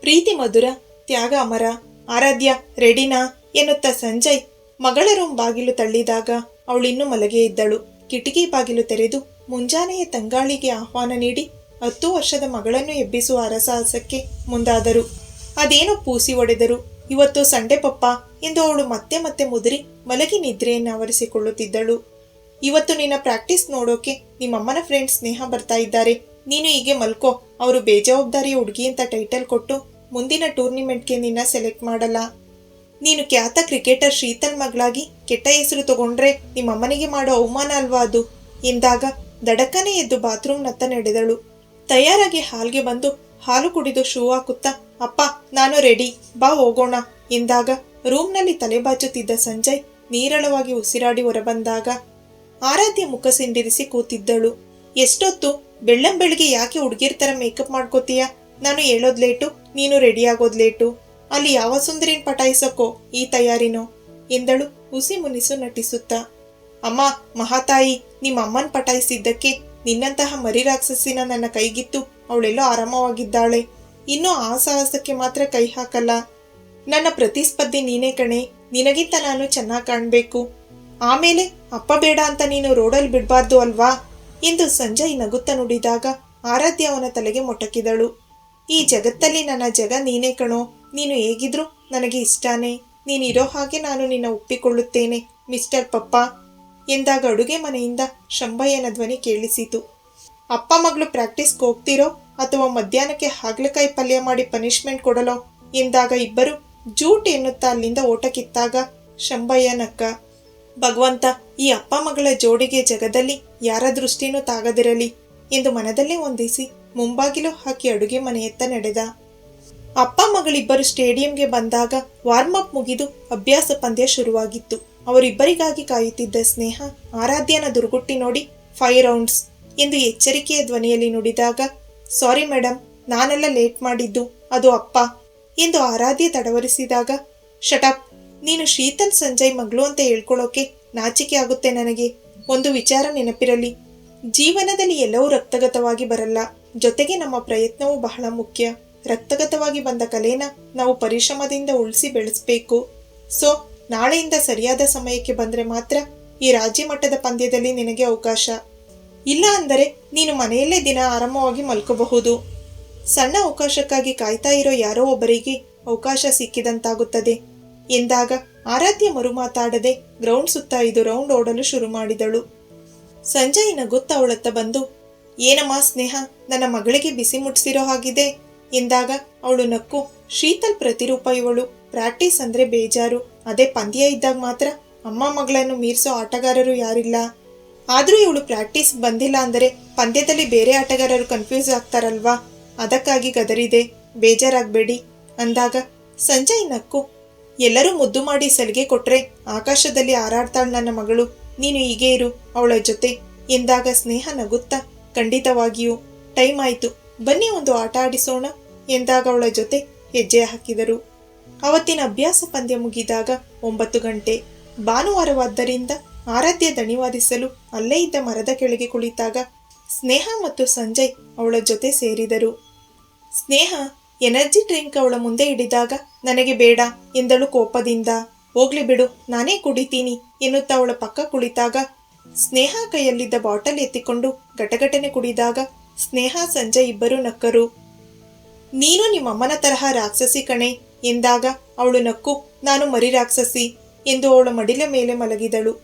ಪ್ರೀತಿ ಮಧುರ, ತ್ಯಾಗ ಅಮರ, ಆರಾಧ್ಯ, ರೆಡಿನಾ ಎನ್ನುತ್ತಾ ಸಂಜಯ್ ಮಗಳ ರೂಮ್ ಬಾಗಿಲು ತಳ್ಳಿದಾಗ ಅವಳಿನ್ನೂ ಮಲಗೇ ಇದ್ದಳು. ಕಿಟಕಿ ಬಾಗಿಲು ತೆರೆದು ಮುಂಜಾನೆಯ ತಂಗಾಳಿಗೆ ಆಹ್ವಾನ ನೀಡಿ ಹತ್ತು ವರ್ಷದ ಮಗಳನ್ನು ಎಬ್ಬಿಸುವ ಅರಸಾಹಸಕ್ಕೆ ಮುಂದಾದರು. ಅದೇನೋ ಪೂಸಿ ಒಡೆದರು. ಇವತ್ತು ಸಂಡೆ ಪಪ್ಪ ಎಂದು ಅವಳು ಮತ್ತೆ ಮತ್ತೆ ಮುದುರಿ ಮಲಗಿ ನಿದ್ರೆಯನ್ನು ಆವರಿಸಿಕೊಳ್ಳುತ್ತಿದ್ದಳು. ಇವತ್ತು ನಿನ್ನ ಪ್ರಾಕ್ಟೀಸ್ ನೋಡೋಕೆ ನಿಮ್ಮಮ್ಮನ ಫ್ರೆಂಡ್ ಸ್ನೇಹ ಬರ್ತಾ ಇದ್ದಾರೆ. ನೀನು ಹೀಗೆ ಮಲ್ಕೋ. ಅವರು ಬೇಜವಾಬ್ದಾರಿ ಹುಡುಗಿ ಅಂತ ಟೈಟಲ್ ಕೊಟ್ಟು ಮುಂದಿನ ಟೂರ್ನಿಮೆಂಟ್ಗೆ ನಿನ್ನ ಸೆಲೆಕ್ಟ್ ಮಾಡಲ್ಲ. ನೀನು ಖ್ಯಾತ ಕ್ರಿಕೆಟರ್ ಶೀತಲ್ ಮಗಳಾಗಿ ಕೆಟ್ಟ ಹೆಸರು ತಗೊಂಡ್ರೆ ನಿಮ್ಮಮ್ಮನಿಗೆ ಮಾಡೋ ಅವಮಾನ ಅಲ್ವಾ ಅದು? ಎಂದಾಗ ದಡಕ್ಕನೆ ಎದ್ದು ಬಾತ್ರೂಮ್ನತ್ತ ನಡೆದಳು. ತಯಾರಾಗಿ ಹಾಲ್ಗೆ ಬಂದು ಹಾಲು ಕುಡಿದು ಶೂ ಹಾಕುತ್ತಾ, ಅಪ್ಪ, ನಾನು ರೆಡಿ ಬಾ, ಹೋಗೋಣ. ಎಂದಾಗ ರೂಮ್ನಲ್ಲಿ ತಲೆಬಾಚುತ್ತಿದ್ದ ಸಂಜಯ್ ನೀರಳವಾಗಿ ಉಸಿರಾಡಿ ಹೊರಬಂದಾಗ ಆರಾಧ್ಯ ಮುಖ ಸಿಂಡಿರಿಸಿ ಕೂತಿದ್ದಳು. ಎಷ್ಟೊತ್ತು ಬೆಳ್ಳಂಬೆಳಿಗ್ಗೆ ಯಾಕೆ ಹುಡುಗಿರ್ ತರ ಮೇಕಪ್ ಮಾಡ್ಕೋತೀಯ? ನಾನು ಹೇಳೋದ್ ಲೇಟು, ನೀನು ರೆಡಿ ಆಗೋದ್ ಲೇಟು. ಅಲ್ಲಿ ಯಾವ ಸುಂದರಿನ್ ಪಟಾಯಿಸೋಕೋ ಈ ತಯಾರಿನೋ? ಎಂದಳು ಹುಸಿ ಮುನಿಸು ನಟಿಸುತ್ತಾ. ಅಮ್ಮ, ಮಹಾತಾಯಿ ನಿಮ್ಮ ಅಮ್ಮನ್ ಪಟಾಯಿಸಿದ್ದಕ್ಕೆ ನಿನ್ನಂತಹ ಮರಿ ರಾಕ್ಷಸಿನ ನನ್ನ ಕೈಗಿತ್ತು, ಅವಳೆಲ್ಲೋ ಆರಾಮವಾಗಿದ್ದಾಳೆ. ಇನ್ನು ಆ ಸಾಹಸಕ್ಕೆ ಮಾತ್ರ ಕೈ ಹಾಕಲ್ಲ. ನನ್ನ ಪ್ರತಿಸ್ಪರ್ಧಿ ನೀನೇ ಕಣೆ, ನಿನಗಿಂತ ನಾನು ಚೆನ್ನಾಗಿ ಕಾಣಬೇಕು. ಆಮೇಲೆ ಅಪ್ಪ ಬೇಡ ಅಂತ ನೀನು ರೋಡಲ್ಲಿ ಬಿಡಬಾರ್ದು ಅಲ್ವಾ? ಎಂದು ಸಂಜಯ್ ನಗುತ್ತ ನುಡಿದಾಗ ಆರಾಧ್ಯ ಅವನ ತಲೆಗೆ ಮೊಟಕಿದಳು. ಈ ಜಗತ್ತಲ್ಲಿ ನನ್ನ ಜಗ ನೀನೇ ಕಣೋ. ನೀನು ಹೇಗಿದ್ರು ನನಗೆ ಇಷ್ಟಾನೇ. ನೀನಿರೋ ಹಾಗೆ ನಾನು ನಿನ್ನ ಒಪ್ಪಿಕೊಳ್ಳುತ್ತೇನೆ, ಮಿಸ್ಟರ್ ಪಪ್ಪ, ಎಂದಾಗ ಅಡುಗೆ ಮನೆಯಿಂದ ಶಂಭಯ್ಯನ ಧ್ವನಿ ಕೇಳಿಸಿತು. ಅಪ್ಪ ಮಗಳು ಪ್ರಾಕ್ಟೀಸ್ಗೆ ಹೋಗ್ತಿರೋ ಅಥವಾ ಮಧ್ಯಾಹ್ನಕ್ಕೆ ಹಾಗಲಕಾಯಿ ಪಲ್ಯ ಮಾಡಿ ಪನಿಷ್ಮೆಂಟ್ ಕೊಡಲೋ ಎಂದಾಗ ಇಬ್ಬರು ಜೂಟ್ ಎನ್ನುತ್ತಾ ಅಲ್ಲಿಂದ ಓಟ ಕಿತ್ತಾಗ ಶಂಭಯ್ಯನಕ್ಕ ಭಗವಂತ ಈ ಅಪ್ಪ ಮಗಳ ಜೋಡಿಗೆ ಜಗದಲ್ಲಿ ಯಾರ ದೃಷ್ಟಿನೂ ತಾಗದಿರಲಿ ಎಂದು ಮನದಲ್ಲೇ ಹೊಂದಿಸಿ ಮುಂಬಾಗಿಲು ಹಾಕಿ ಅಡುಗೆ ಮನೆಯತ್ತ ನಡೆದ. ಅಪ್ಪ ಮಗಳಿಬ್ಬರು ಸ್ಟೇಡಿಯಂಗೆ ಬಂದಾಗ ವಾರ್ಮ್ ಅಪ್ ಮುಗಿದು ಅಭ್ಯಾಸ ಪಂದ್ಯ ಶುರುವಾಗಿತ್ತು. ಅವರಿಬ್ಬರಿಗಾಗಿ ಕಾಯುತ್ತಿದ್ದ ಸ್ನೇಹ ಆರಾಧ್ಯನ ದುರ್ಗುಟ್ಟಿ ನೋಡಿ ಫೈವ್ ರೌಂಡ್ಸ್ ಎಂದು ಎಚ್ಚರಿಕೆಯ ಧ್ವನಿಯಲ್ಲಿ ನುಡಿದಾಗ, ಸಾರಿ ಮೇಡಮ್ ನಾನೆಲ್ಲ ಲೇಟ್ ಮಾಡಿದ್ದು, ಅದು ಅಪ್ಪ ಎಂದು ಆರಾಧ್ಯ ತಡವರಿಸಿದಾಗ ಶಟಪ್ ನೀನು ಶೀತಲ್, ಸಂಜಯ್, ಮಗಳು ಅಂತ ಹೇಳ್ಕೊಳ್ಳೋಕೆ ನಾಚಿಕೆ ಆಗುತ್ತೆ ನನಗೆ. ಒಂದು ವಿಚಾರ ನೆನಪಿರಲಿ. ಜೀವನದಲ್ಲಿ ಎಲ್ಲವೂ ರಕ್ತಗತವಾಗಿ ಬರಲ್ಲ. ಜೊತೆಗೆ ನಮ್ಮ ಪ್ರಯತ್ನವೂ ಬಹಳ ಮುಖ್ಯ. ರಕ್ತಗತವಾಗಿ ಬಂದ ಕಲೆನ ನಾವು ಪರಿಶ್ರಮದಿಂದ ಉಳಿಸಿ ಬೆಳೆಸಬೇಕು. ಸೊ, ನಾಳೆಯಿಂದ ಸರಿಯಾದ ಸಮಯಕ್ಕೆ ಬಂದರೆ ಮಾತ್ರ ಈ ರಾಜ್ಯ ಮಟ್ಟದ ಪಂದ್ಯದಲ್ಲಿ ನಿನಗೆ ಅವಕಾಶ. ಇಲ್ಲ ಅಂದರೆ ನೀನು ಮನೆಯಲ್ಲೇ ದಿನ ಆರಾಮವಾಗಿ ಮಲ್ಕೋಬಹುದು. ಸಣ್ಣ ಅವಕಾಶಕ್ಕಾಗಿ ಕಾಯ್ತಾ ಇರೋ ಯಾರೋ ಒಬ್ಬರಿಗೆ ಅವಕಾಶ ಸಿಕ್ಕಿದಂತಾಗುತ್ತದೆ. ಎಂದಾಗ ಆರಾಧ್ಯ ಮರುಮಾತಾಡದೆ ಗ್ರೌಂಡ್ ಸುತ್ತ ಇದು ರೌಂಡ್ ಓಡಲು ಶುರು ಮಾಡಿದಳು. ಸಂಜಯ್ ನಗುತ್ತಾ ಅವಳತ್ತ ಬಂದು, ಏನಮ್ಮ ಸ್ನೇಹ, ನನ್ನ ಮಗಳಿಗೆ ಬಿಸಿ ಮುಟ್ಸಿರೋ ಹಾಗಿದೆ. ಎಂದಾಗ ಅವಳು ನಕ್ಕು, ಶೀತಲ್ ಪ್ರತಿರೂಪ ಇವಳು ಪ್ರಾಕ್ಟೀಸ್ ಅಂದ್ರೆ ಬೇಜಾರು. ಅದೇ ಪಂದ್ಯ ಇದ್ದಾಗ ಮಾತ್ರ ಅಮ್ಮ ಮಗಳನ್ನು ಮೀರಿಸೋ ಆಟಗಾರರು ಯಾರಿಲ್ಲ. ಆದರೂ ಇವಳು ಪ್ರಾಕ್ಟೀಸ್ ಬಂದಿಲ್ಲ ಅಂದರೆ ಪಂದ್ಯದಲ್ಲಿ ಬೇರೆ ಆಟಗಾರರು ಕನ್ಫ್ಯೂಸ್ ಆಗ್ತಾರಲ್ವಾ? ಅದಕ್ಕಾಗಿ ಗದರಿದೆ. ಬೇಜಾರಾಗಬೇಡಿ. ಅಂದಾಗ ಸಂಜಯ್ ನಕ್ಕು ಎಲ್ಲರೂ ಮುದ್ದು ಮಾಡಿ ಸಲಿಗೆ ಕೊಟ್ರೆ ಆಕಾಶದಲ್ಲಿ ಹಾರಾಡ್ತಾಳ್ ನನ್ನ ಮಗಳು. ನೀನು ಹೀಗೆ ಇರು, ಅವಳ ಜೊತೆ. ಎಂದಾಗ ಸ್ನೇಹ ನಗುತ್ತಾ, ಖಂಡಿತವಾಗಿಯೂ. ಟೈಮ್ ಆಯ್ತು, ಬನ್ನಿ ಒಂದು ಆಟ ಆಡಿಸೋಣ ಎಂದಾಗ ಅವಳ ಜೊತೆ ಹೆಜ್ಜೆ ಹಾಕಿದರು. ಅವತ್ತಿನ ಅಭ್ಯಾಸ ಪಂದ್ಯ ಮುಗಿದಾಗ ಒಂಬತ್ತು ಗಂಟೆ. ಭಾನುವಾರವಾದ್ದರಿಂದ ಆರಾಧ್ಯ ದಣಿವಾದಿಸಲು ಅಲ್ಲೇ ಇದ್ದ ಮರದ ಕೆಳಗೆ ಕುಳಿತಾಗ ಸ್ನೇಹ ಮತ್ತು ಸಂಜಯ್ ಅವಳ ಜೊತೆ ಸೇರಿದರು. ಸ್ನೇಹ ಎನರ್ಜಿ ಡ್ರಿಂಕ್ ಅವಳ ಮುಂದೆ ಹಿಡಿದಾಗ, ನನಗೆ ಬೇಡ, ಎಂದಳು ಕೋಪದಿಂದ. ಹೋಗ್ಲಿ ಬಿಡು, ನಾನೇ ಕುಡಿತೀನಿ, ಎನ್ನುತ್ತಾ ಅವಳ ಪಕ್ಕ ಕುಳಿತಾಗ, ಸ್ನೇಹ ಕೈಯಲ್ಲಿದ್ದ ಬಾಟಲ್ ಎತ್ತಿಕೊಂಡು ಘಟಘಟನೆ ಕುಡಿದಾಗ, ಸ್ನೇಹ, ಸಂಜಯ್ ಇಬ್ಬರು ನಕ್ಕರು. ನೀನು ನಿಮ್ಮಮ್ಮನ ತರಹ ರಾಕ್ಷಸಿ ಕಣೆ, ಎಂದಾಗ, ಅವಳು ನಕ್ಕು, ನಾನು ಮರಿ ರಾಕ್ಷಸಿ, ಎಂದು ಅವಳ ಮಡಿಲ ಮೇಲೆ ಮಲಗಿದಳು.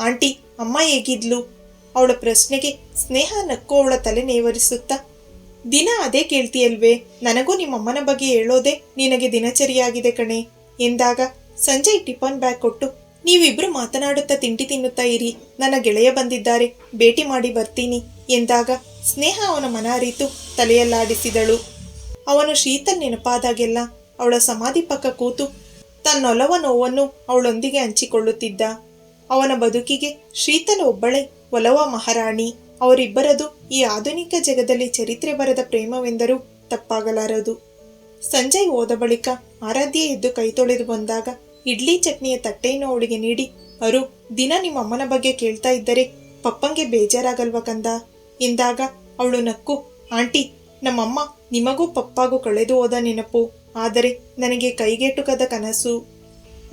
ಆಂಟಿ, ಅಮ್ಮ ಹೇಗಿದ್ಲು? ಅವಳ ಪ್ರಶ್ನೆಗೆ ಸ್ನೇಹ ನಕ್ಕು ಅವಳ ತಲೆ ನೇವರಿಸುತ್ತಾ ದಿನ ಅದೇ ಕೇಳ್ತೀಯಲ್ವೇ? ನನಗೂ ನಿಮ್ಮಮ್ಮನ ಬಗ್ಗೆ ಹೇಳೋದೇ ನಿನಗೆ ದಿನಚರಿಯಾಗಿದೆ ಕಣೆ. ಎಂದಾಗ, ಸಂಜಯ್ ಟಿಫನ್ ಬ್ಯಾಗ್ ಕೊಟ್ಟು, ನೀವಿಬ್ರು ಮಾತನಾಡುತ್ತಾ ತಿಂಡಿ ತಿನ್ನುತ್ತಾ ಇರಿ. ನನ್ನ ಗೆಳೆಯ ಬಂದಿದ್ದಾರೆ. ಭೇಟಿ ಮಾಡಿ ಬರ್ತೀನಿ. ಎಂದಾಗ, ಸ್ನೇಹ ಅವನ ಮನ ಅರಿತು ತಲೆಯಲ್ಲಾಡಿಸಿದಳು. ಅವನು ಶೀತಲ್ ನೆನಪಾದಾಗೆಲ್ಲ ಅವಳ ಸಮಾಧಿ ಪಕ್ಕ ಕೂತು ತನ್ನೊಲವ ನೋವನ್ನು ಅವಳೊಂದಿಗೆ ಹಂಚಿಕೊಳ್ಳುತ್ತಿದ್ದ. ಅವನ ಬದುಕಿಗೆ ಶೀತನ ಒಬ್ಬಳೆ ಒಲವ ಮಹಾರಾಣಿ. ಅವರಿಬ್ಬರದು ಈ ಆಧುನಿಕ ಜಗದಲ್ಲಿ ಚರಿತ್ರೆ ಬರದ ಪ್ರೇಮವೆಂದರೂ ತಪ್ಪಾಗಲಾರದು. ಸಂಜಯ್ ಹೋದ ಬಳಿಕ ಆರಾಧ್ಯ ಎದ್ದು ಕೈ ತೊಳೆದು ಬಂದಾಗ ಇಡ್ಲಿ ಚಟ್ನಿಯ ತಟ್ಟೆಯನ್ನು ಅವಳಿಗೆ ನೀಡಿ, ಅರು, ದಿನ ನಿಮ್ಮ ಅಮ್ಮನ ಬಗ್ಗೆ ಕೇಳ್ತಾ ಇದ್ದರೆ ಪಪ್ಪಂಗೆ ಬೇಜಾರಾಗಲ್ವ ಕಂದ? ಎಂದಾಗ ಅವಳು ನಕ್ಕು, ಆಂಟಿ, ನಮ್ಮಮ್ಮ ನಿಮಗೂ ಪಪ್ಪಾಗೂ ಕಳೆದು ಹೋದ ನೆನಪು, ಆದರೆ ನನಗೆ ಕೈಗೆಟುಕದ ಕನಸು.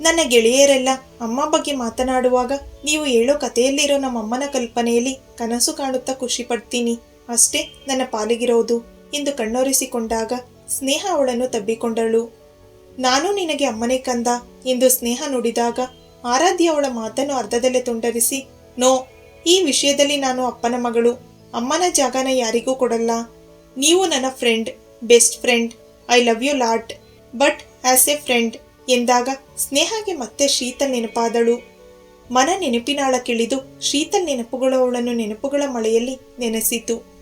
ನನ್ನ ಗೆಳೆಯರೆಲ್ಲ ಅಮ್ಮ ಬಗ್ಗೆ ಮಾತನಾಡುವಾಗ ನೀವು ಹೇಳೋ ಕಥೆಯಲ್ಲಿರೋ ನಮ್ಮಮ್ಮನ ಕಲ್ಪನೆಯಲ್ಲಿ ಕನಸು ಕಾಣುತ್ತಾ ಖುಷಿ ಪಡ್ತೀನಿ. ಅಷ್ಟೇ ನನ್ನ ಪಾಲಿಗಿರೋದು. ಎಂದು ಕಣ್ಣೊರೆಸಿಕೊಂಡಾಗ ಸ್ನೇಹ ಅವಳನ್ನು ತಬ್ಬಿಕೊಂಡಳು. ನಾನು ನಿನಗೆ ಅಮ್ಮನೇ ಕಂದ ಎಂದು ಸ್ನೇಹ ನುಡಿದಾಗ ಆರಾಧ್ಯ ಅವಳ ಮಾತನ್ನು ಅರ್ಧದಲ್ಲೇ ತುಂಡರಿಸಿ, ನೋ, ಈ ವಿಷಯದಲ್ಲಿ ನಾನು ಅಪ್ಪನ ಮಗಳು. ಅಮ್ಮನ ಜಾಗನ ಯಾರಿಗೂ ಕೊಡಲ್ಲ. ನೀವು ನನ್ನ friend, best friend. I love you lot. But as a friend ಎಂದಾಗ ಸ್ನೇಹಗೆ ಮತ್ತೆ ಶೀತಲ್ ನೆನಪಾದಳು. ಮನ ನೆನಪಿನಾಳ ಕಿಳಿದು ಶೀತಲ್ ನೆನಪುಗಳು ಅವಳನ್ನು ನೆನಪುಗಳ ಮಳೆಯಲ್ಲಿ ನೆನೆಸಿತು.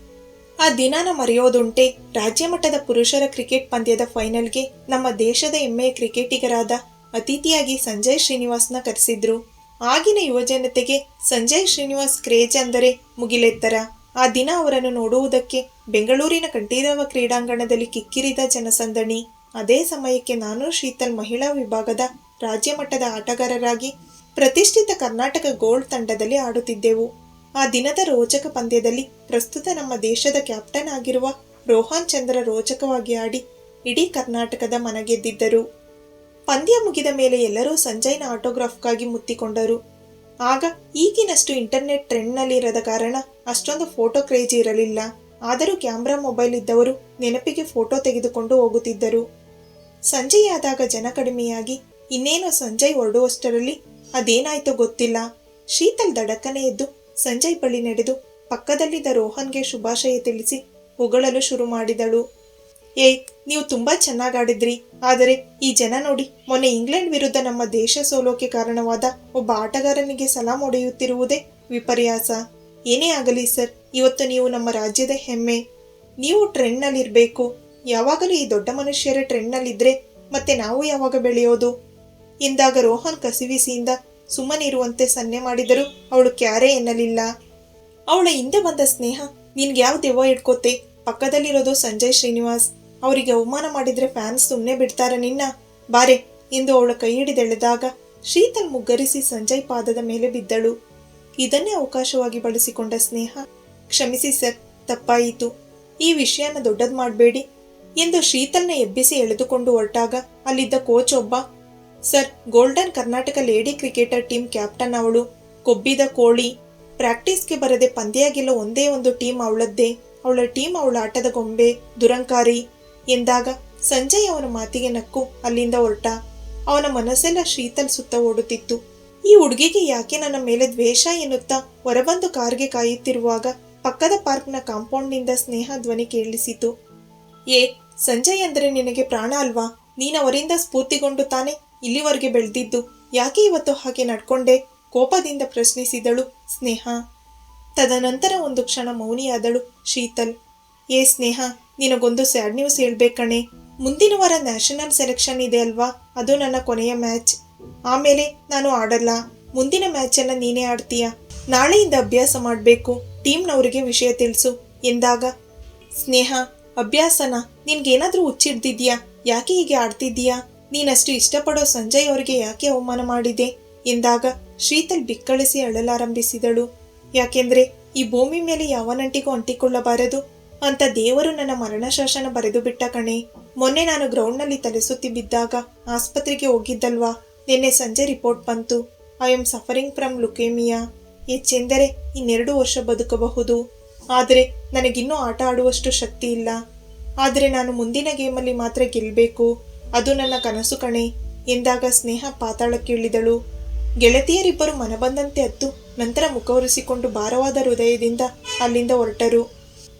ಆ ದಿನಾನ ಮರೆಯೋದುಂಟೆ ರಾಜ್ಯಮಟ್ಟದ ಪುರುಷರ ಕ್ರಿಕೆಟ್ ಪಂದ್ಯದ ಫೈನಲ್ಗೆ ನಮ್ಮ ದೇಶದ ಹೆಮ್ಮೆಯ ಕ್ರಿಕೆಟಿಗರಾದ ಅತಿಥಿಯಾಗಿ ಸಂಜಯ್ ಶ್ರೀನಿವಾಸ್ನ ಕರೆಸಿದ್ರು. ಆಗಿನ ಯುವಜನತೆಗೆ ಸಂಜಯ್ ಶ್ರೀನಿವಾಸ್ ಕ್ರೇಜ್ ಅಂದರೆ ಮುಗಿಲೆತ್ತರ. ಆ ದಿನ ಅವರನ್ನು ನೋಡುವುದಕ್ಕೆ ಬೆಂಗಳೂರಿನ ಕಂಠೀರವ ಕ್ರೀಡಾಂಗಣದಲ್ಲಿ ಕಿಕ್ಕಿರಿದ ಜನಸಂದಣಿ. ಅದೇ ಸಮಯಕ್ಕೆ ನಾನು ಶೀತಲ್ ಮಹಿಳಾ ವಿಭಾಗದ ರಾಜ್ಯಮಟ್ಟದ ಆಟಗಾರರಾಗಿ ಪ್ರತಿಷ್ಠಿತ ಕರ್ನಾಟಕ ಗೋಲ್ಡ್ ತಂಡದಲ್ಲಿ ಆಡುತ್ತಿದ್ದೆವು. ಆ ದಿನದ ರೋಚಕ ಪಂದ್ಯದಲ್ಲಿ ಪ್ರಸ್ತುತ ನಮ್ಮ ದೇಶದ ಕ್ಯಾಪ್ಟನ್ ಆಗಿರುವ ರೋಹನ್ ಚಂದ್ರ ರೋಚಕವಾಗಿ ಆಡಿ ಇಡೀ ಕರ್ನಾಟಕದ ಮನಗೆದ್ದಿದ್ದರು. ಪಂದ್ಯ ಮುಗಿದ ಮೇಲೆ ಎಲ್ಲರೂ ಸಂಜಯ್ನ ಆಟೋಗ್ರಾಫ್ಗಾಗಿ ಮುತ್ತಿಕೊಂಡರು. ಆಗ ಈಗಿನಷ್ಟು ಇಂಟರ್ನೆಟ್ ಟ್ರೆಂಡ್ನಲ್ಲಿರದ ಕಾರಣ ಅಷ್ಟೊಂದು ಫೋಟೋ ಕ್ರೇಜ್ ಇರಲಿಲ್ಲ. ಆದರೂ ಕ್ಯಾಮ್ರಾ ಮೊಬೈಲ್ ಇದ್ದವರು ನೆನಪಿಗೆ ಫೋಟೋ ತೆಗೆದುಕೊಂಡು ಹೋಗುತ್ತಿದ್ದರು. ಸಂಜೆಯಾದಾಗ ಜನ ಕಡಿಮೆಯಾಗಿ ಇನ್ನೇನು ಸಂಜಯ್ ಹೊರಡುವಷ್ಟರಲ್ಲಿ ಅದೇನಾಯ್ತೋ ಗೊತ್ತಿಲ್ಲ. ಶೀತಲ್ ದಡಕ್ಕನೆ ಎದ್ದು ಸಂಜಯ್ ಬಳಿ ನಡೆದು ಪಕ್ಕದಲ್ಲಿದ್ದ ರೋಹನ್ಗೆ ಶುಭಾಶಯ ತಿಳಿಸಿ ಹೊಗಳಲು ಶುರು ಮಾಡಿದಳು. ಏಯ್, ನೀವು ತುಂಬಾ ಚೆನ್ನಾಗಾಡಿದ್ರಿ ಆದರೆ ಈ ಜನ ನೋಡಿ ಮೊನ್ನೆ ಇಂಗ್ಲೆಂಡ್ ವಿರುದ್ಧ ನಮ್ಮ ದೇಶ ಸೋಲೋಕೆ ಕಾರಣವಾದ ಒಬ್ಬ ಆಟಗಾರನಿಗೆ ಸಲಾಂ ಒಡೆಯುತ್ತಿರುವುದೇ ವಿಪರ್ಯಾಸ. ಏನೇ ಆಗಲಿ ಸರ್, ಇವತ್ತು ನೀವು ನಮ್ಮ ರಾಜ್ಯದ ಹೆಮ್ಮೆ. ನೀವು ಟ್ರೆಂಡ್ನಲ್ಲಿರಬೇಕು. ಯಾವಾಗಲೂ ಈ ದೊಡ್ಡ ಮನುಷ್ಯರ ಟ್ರೆಂಡ್ನಲ್ಲಿದ್ರೆ ಮತ್ತೆ ನಾವು ಯಾವಾಗ ಬೆಳೆಯೋದು? ಎಂದಾಗ ರೋಹನ್ ಕಸಿವಿಸಿಯಿಂದ ಸುಮ್ಮನಿರುವಂತೆ ಸನ್ನೆ ಮಾಡಿದರೂ ಅವಳು ಕ್ಯಾರೆ ಎನ್ನಲಿಲ್ಲ. ಅವಳ ಹಿಂದೆ ಬಂದ ಸ್ನೇಹ ನಿನ್ಗೆ ಯಾವ ದೆವ್ವ ಇಟ್ಕೋತೆ ಪಕ್ಕದಲ್ಲಿರೋದು ಸಂಜಯ್ ಶ್ರೀನಿವಾಸ್. ಅವರಿಗೆ ಅವಮಾನ ಮಾಡಿದ್ರೆ ಫ್ಯಾನ್ಸ್ ಸುಮ್ಮನೆ ಬಿಡ್ತಾರ ನಿನ್ನ. ಬಾರೆ ಎಂದು ಅವಳ ಕೈ ಹಿಡಿದೆಳೆದಾಗ ಶೀತಲ್ ಮುಗ್ಗರಿಸಿ ಸಂಜಯ್ ಪಾದದ ಮೇಲೆ ಬಿದ್ದಳು. ಇದನ್ನೇ ಅವಕಾಶವಾಗಿ ಬಳಸಿಕೊಂಡ ಸ್ನೇಹ. ಕ್ಷಮಿಸಿ ಸರ್, ತಪ್ಪಾಯಿತು. ಈ ವಿಷಯನ ದೊಡ್ಡದ್ ಮಾಡಬೇಡಿ. ಎಂದು ಶೀತಲ್ನ ಎಬ್ಬಿಸಿ ಎಳೆದುಕೊಂಡು ಹೊರಟಾಗ ಅಲ್ಲಿದ್ದ ಕೋಚ್ ಒಬ್ಬ, sir, golden Karnataka lady cricketer team captain ಅವಳು. ಕೊಬ್ಬಿದ ಕೋಳಿ. ಪ್ರಾಕ್ಟೀಸ್ಗೆ ಬರದೆ ಪಂದ್ಯ ಗೆಲ್ಲೋ ಒಂದೇ ಒಂದು ಟೀಮ್ ಅವಳದ್ದೇ. ಅವಳ ಟೀಮ್ ಅವಳ ಆಟದ ಗೊಂಬೆ, ದುರಂಕಾರಿ ಎಂದಾಗ ಸಂಜಯ್ ಅವನ ಮಾತಿಗೆ ನಕ್ಕು ಅಲ್ಲಿಂದ ಹೊರಟ. ಅವನ ಮನಸ್ಸೆಲ್ಲ ಶೀತಲ್ ಸುತ್ತ ಓಡುತ್ತಿತ್ತು. ಈ ಹುಡುಗಿಗೆ ಯಾಕೆ ನನ್ನ ಮೇಲೆ ದ್ವೇಷ ಎನ್ನುತ್ತಾ ಹೊರಬಂದು ಕಾರ್ಗೆ ಕಾಯುತ್ತಿರುವಾಗ ಪಕ್ಕದ ಪಾರ್ಕ್ನ ಕಾಂಪೌಂಡ್ನಿಂದ ಸ್ನೇಹ ಧ್ವನಿ ಕೇಳಿಸಿತು. ಏ ಸಂಜಯ್ ಅಂದರೆ ನಿನಗೆ ಪ್ರಾಣ ಅಲ್ವಾ? ನೀನು ಅವರಿಂದ ಸ್ಫೂರ್ತಿಗೊಂಡು ತಾನೆ ಇಲ್ಲಿವರೆಗೆ ಬೆಳೆದಿದ್ದು. ಯಾಕೆ ಇವತ್ತು ಹಾಗೆ ನಡ್ಕೊಂಡೆ? ಕೋಪದಿಂದ ಪ್ರಶ್ನಿಸಿದಳು ಸ್ನೇಹ. ತದನಂತರ ಒಂದು ಕ್ಷಣ ಮೌನಿಯಾದಳು ಶೀತಲ್. ಏ ಸ್ನೇಹ, ನಿನಗೊಂದು ಸ್ಯಾಡ್ ನ್ಯೂಸ್ ಹೇಳ್ಬೇಕಣೆ ಮುಂದಿನ ವಾರ ನ್ಯಾಷನಲ್ ಸೆಲೆಕ್ಷನ್ ಇದೆ ಅಲ್ವಾ? ಅದು ನನ್ನ ಕೊನೆಯ ಮ್ಯಾಚ್. ಆಮೇಲೆ ನಾನು ಆಡಲ್ಲ. ಮುಂದಿನ ಮ್ಯಾಚನ್ನು ನೀನೇ ಆಡ್ತೀಯ? ನಾಳೆಯಿಂದ ಅಭ್ಯಾಸ ಮಾಡಬೇಕು. ಟೀಮ್ನವರಿಗೆ ವಿಷಯ ತಿಳಿಸು ಎಂದಾಗ, ಸ್ನೇಹ ಅಭ್ಯಾಸನ, ನಿನ್ಗೇನಾದ್ರೂ ಹುಚ್ಚಿಡ್ದಿದ್ಯಾ? ಯಾಕೆ ಹೀಗೆ ಆಡ್ತಿದ್ದೀಯಾ? ನೀನಷ್ಟು ಇಷ್ಟಪಡೋ ಸಂಜಯ್ ಅವರಿಗೆ ಯಾಕೆ ಅವಮಾನ ಮಾಡಿದೆ? ಎಂದಾಗ ಶೀತಲ್ ಬಿಕ್ಕಳಿಸಿ ಅಳಲಾರಂಭಿಸಿದಳು. ಯಾಕೆಂದ್ರೆ ಈ ಭೂಮಿ ಮೇಲೆ ಯಾವನಂಟಿಗೂ ಅಂಟಿಕೊಳ್ಳಬಾರದು. ಅಂತ ದೇವರು ನನ್ನ ಮರಣ ಶಾಸನ ಬರೆದು ಬಿಟ್ಟ ಕಣೆ. ಮೊನ್ನೆ ನಾನು ಗ್ರೌಂಡ್ನಲ್ಲಿ ತಲೆಸುತ್ತಿ ಬಿದ್ದಾಗ ಆಸ್ಪತ್ರೆಗೆ ಹೋಗಿದ್ದಲ್ವಾ? ನಿನ್ನೆ ಸಂಜೆ ರಿಪೋರ್ಟ್ ಬಂತು. I am suffering from leukaemia. ಹೆಚ್ಚೆಂದರೆ ಇನ್ನೆರಡು ವರ್ಷ ಬದುಕಬಹುದು. ಆದರೆ ನನಗಿನ್ನೂ ಆಟ ಆಡುವಷ್ಟು ಶಕ್ತಿ ಇಲ್ಲ. ಆದರೆ ನಾನು ಮುಂದಿನ ಗೇಮಲ್ಲಿ ಮಾತ್ರ ಗೆಲ್ಲಬೇಕು ಅದು ನನ್ನ ಕನಸು ಕಣೆ, ಎಂದಾಗ ಸ್ನೇಹ ಪಾತಾಳಕ್ಕೆ ಇಳಿದಳು ಗೆಳತಿಯರಿಬ್ಬರು ಮನಬಂದಂತೆ ಅತ್ತು ನಂತರ ಮುಖವರಿಸಿಕೊಂಡು ಭಾರವಾದ ಹೃದಯದಿಂದ ಅಲ್ಲಿಂದ ಹೊರಟರು.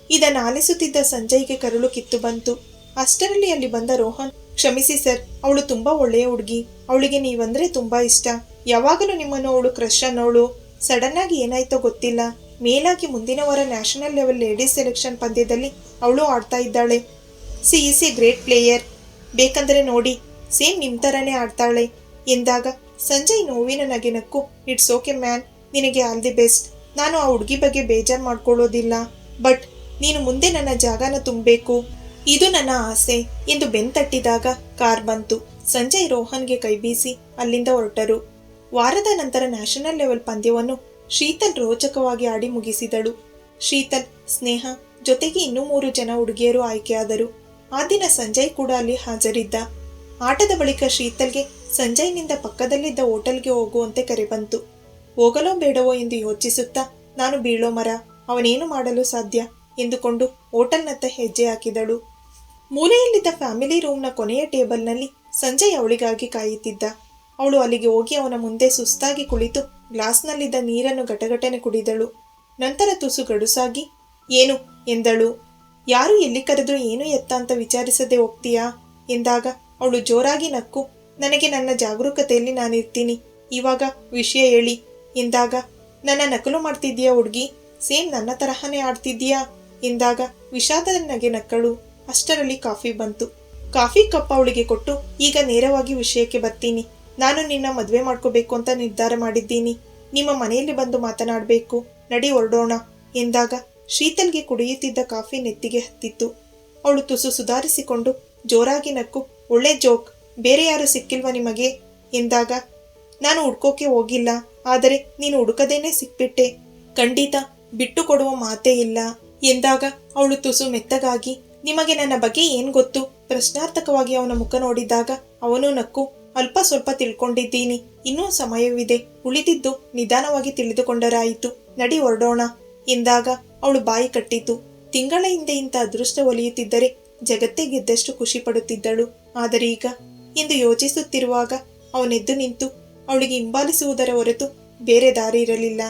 ಇದನ್ನು ಆಲಿಸುತ್ತಿದ್ದ ಸಂಜಯ್ಗೆ ಕರುಳು ಕಿತ್ತು ಬಂತು. ಅಷ್ಟರಲ್ಲಿ ಅಲ್ಲಿ ಬಂದ ರೋಹನ್, ಕ್ಷಮಿಸಿ ಸರ್, ಅವಳು ತುಂಬಾ ಒಳ್ಳೆಯ ಹುಡುಗಿ. ಅವಳಿಗೆ ನೀವಂದ್ರೆ ತುಂಬಾ ಇಷ್ಟ. ಯಾವಾಗಲೂ ನಿಮ್ಮನ್ನು ಅವಳು ಕ್ರಶ್ ಅನ್ನೋಳು. ಸಡನ್ ಆಗಿ ಏನಾಯ್ತೋ ಗೊತ್ತಿಲ್ಲ. ಮೇಲಾಗಿ ಮುಂದಿನ ವಾರ ನ್ಯಾಷನಲ್ ಲೆವೆಲ್ ಲೇಡೀಸ್ ಸೆಲೆಕ್ಷನ್ ಪಂದ್ಯದಲ್ಲಿ ಅವಳು ಆಡ್ತಾ ಇದ್ದಾಳೆ. She is a great player. ಬೇಕಂದರೆ ನೋಡಿ, ಸೇಮ್ ನಿಮ್ಮ ಥರನೇ ಆಡ್ತಾಳೆ. ಎಂದಾಗ, ಸಂಜಯ್ ನೋವಿನ ನಗೆನಕ್ಕು ಇಟ್ಸ್ ಓಕೆ ಮ್ಯಾನ್, ನಿನಗೆ ಆಲ್ ದಿ ಬೆಸ್ಟ್. ನಾನು ಆ ಹುಡುಗಿ ಬಗ್ಗೆ ಬೇಜಾರು ಮಾಡ್ಕೊಳ್ಳೋದಿಲ್ಲ. ಬಟ್, ನೀನು ಮುಂದೆ ನನ್ನ ಜಾಗನ ತುಂಬಬೇಕು. ಇದು ನನ್ನ ಆಸೆ, ಎಂದು ಬೆಂತಟ್ಟಿದಾಗ ಕಾರ್ ಬಂತು. ಸಂಜಯ್ ರೋಹನ್ಗೆ ಕೈಬೀಸಿ ಅಲ್ಲಿಂದ ಹೊರಟರು. ವಾರದ ನಂತರ ನ್ಯಾಷನಲ್ ಲೆವೆಲ್ ಪಂದ್ಯವನ್ನು ಶೀತಲ್ ರೋಚಕವಾಗಿ ಆಡಿ ಮುಗಿಸಿದಳು. ಶೀತಲ್, ಸ್ನೇಹ, ಜೊತೆಗೆ ಇನ್ನೂ ಮೂರು ಜನ ಹುಡುಗಿಯರು ಆಯ್ಕೆಯಾದರು. ಆ ದಿನ ಸಂಜಯ್ ಕೂಡ ಅಲ್ಲಿ ಹಾಜರಿದ್ದ. ಆಟದ ಬಳಿಕ ಶೀತಲ್ಗೆ ಸಂಜಯ್ನಿಂದ ಪಕ್ಕದಲ್ಲಿದ್ದ ಹೋಟೆಲ್ಗೆ ಹೋಗುವಂತೆ ಕರೆ ಬಂತು. ಹೋಗಲೋ ಬೇಡವೋ ಎಂದು ಯೋಚಿಸುತ್ತಾ, ನಾನು ಬೀಳೋ ಮರ, ಅವನೇನು ಮಾಡಲು ಸಾಧ್ಯ? ಎಂದುಕೊಂಡು ಹೋಟೆಲ್ನತ್ತ ಹೆಜ್ಜೆ ಹಾಕಿದಳು. ಮೂಲೆಯಲ್ಲಿದ್ದ ಫ್ಯಾಮಿಲಿ ರೂಮ್ನ ಕೊನೆಯ ಟೇಬಲ್ನಲ್ಲಿ ಸಂಜಯ್ ಅವಳಿಗಾಗಿ ಕಾಯುತ್ತಿದ್ದ. ಅವಳು ಅಲ್ಲಿಗೆ ಹೋಗಿ ಅವನ ಮುಂದೆ ಸುಸ್ತಾಗಿ ಕುಳಿತು ಗ್ಲಾಸ್ನಲ್ಲಿದ್ದ ನೀರನ್ನು ಗಟಗಟನೆ ಕುಡಿದಳು. ನಂತರ ತುಸು ಗಡುಸಾಗಿ, ಏನು? ಎಂದಳು. ಯಾರು ಎಲ್ಲಿ ಕರೆದ್ರು ಏನು ಎತ್ತ ಅಂತ ವಿಚಾರಿಸದೆ ಹೋಗ್ತೀಯಾ? ಎಂದಾಗ, ಅವಳು ಜೋರಾಗಿ ನಕ್ಕು. ನನಗೆ ನನ್ನ ಜಾಗರೂಕತೆಯಲ್ಲಿ ನಾನಿರ್ತೀನಿ. ಇವಾಗ ವಿಷಯ ಹೇಳಿ. ಎಂದಾಗ, ನನ್ನ ನಕಲು ಮಾಡ್ತಿದ್ದೀಯಾ ಹುಡುಗಿ? ಸೇಮ್ ನನ್ನ ತರಹನೇ ಆಡ್ತಿದ್ದೀಯಾ? ಎಂದಾಗ, ವಿಷಾದದ ನಗೆ ನಕ್ಕಳು. ಅಷ್ಟರಲ್ಲಿ ಕಾಫಿ ಬಂತು. ಕಾಫಿ ಕಪ್ ಅವಳಿಗೆ ಕೊಟ್ಟು, ಈಗ ನೇರವಾಗಿ ವಿಷಯಕ್ಕೆ ಬರ್ತೀನಿ. ನಾನು ನಿನ್ನ ಮದುವೆ ಮಾಡ್ಕೋಬೇಕು ಅಂತ ನಿರ್ಧಾರ ಮಾಡಿದ್ದೀನಿ. ನಿಮ್ಮ ಮನೆಯಲ್ಲಿ ಬಂದು ಮಾತನಾಡಬೇಕು. ನಡಿ ಹೊರಡೋಣ. ಎಂದಾಗ ಶೀತಲ್ಗೆ ಕುಡಿಯುತ್ತಿದ್ದ ಕಾಫಿ ನೆತ್ತಿಗೆ ಹತ್ತಿತ್ತು. ಅವಳು ತುಸು ಸುಧಾರಿಸಿಕೊಂಡು ಜೋರಾಗಿ ನಕ್ಕು, ಒಳ್ಳೆ ಜೋಕ್. ಬೇರೆ ಯಾರು ಸಿಕ್ಕಿಲ್ವಾ ನಿಮಗೆ? ಎಂದಾಗ, ನಾನು ಹುಡ್ಕೋಕೆ ಹೋಗಿಲ್ಲ. ಆದರೆ ನೀನು ಹುಡುಕದೇನೆ ಸಿಕ್ಬಿಟ್ಟೆ. ಖಂಡಿತ ಬಿಟ್ಟು ಕೊಡುವ ಮಾತೇ ಇಲ್ಲ. ಎಂದಾಗ ಅವಳು ತುಸು ಮೆತ್ತಗಾಗಿ, ನಿಮಗೆ ನನ್ನ ಬಗ್ಗೆ ಏನ್ ಗೊತ್ತು? ಪ್ರಶ್ನಾರ್ಥಕವಾಗಿ ಅವನ ಮುಖ ನೋಡಿದಾಗ ಅವನು ನಕ್ಕು ಅಲ್ಪ ಸ್ವಲ್ಪ ತಿಳ್ಕೊಂಡಿದ್ದೀನಿ. ಇನ್ನೂ ಸಮಯವಿದೆ. ಉಳಿದಿದ್ದು ನಿಧಾನವಾಗಿ ತಿಳಿದುಕೊಂಡರಾಯಿತು. ನಡಿ ಹೊರಡೋಣ. ಎಂದಾಗ ಅವಳು ಬಾಯಿ ಕಟ್ಟಿತು. ತಿಂಗಳ ಹಿಂದೆ ಇಂಥ ಅದೃಷ್ಟ ಒಲಿಯುತ್ತಿದ್ದರೆ ಜಗತ್ತೇ ಗೆದ್ದಷ್ಟು ಖುಷಿ ಪಡುತ್ತಿದ್ದಳು. ಆದರೆ ಎಂದು ಯೋಚಿಸುತ್ತಿರುವಾಗ ಅವನೆದ್ದು ನಿಂತು ಅವಳಿಗೆ ಹಿಂಬಾಲಿಸುವುದರ ಹೊರತು ಬೇರೆ ದಾರಿ ಇರಲಿಲ್ಲ.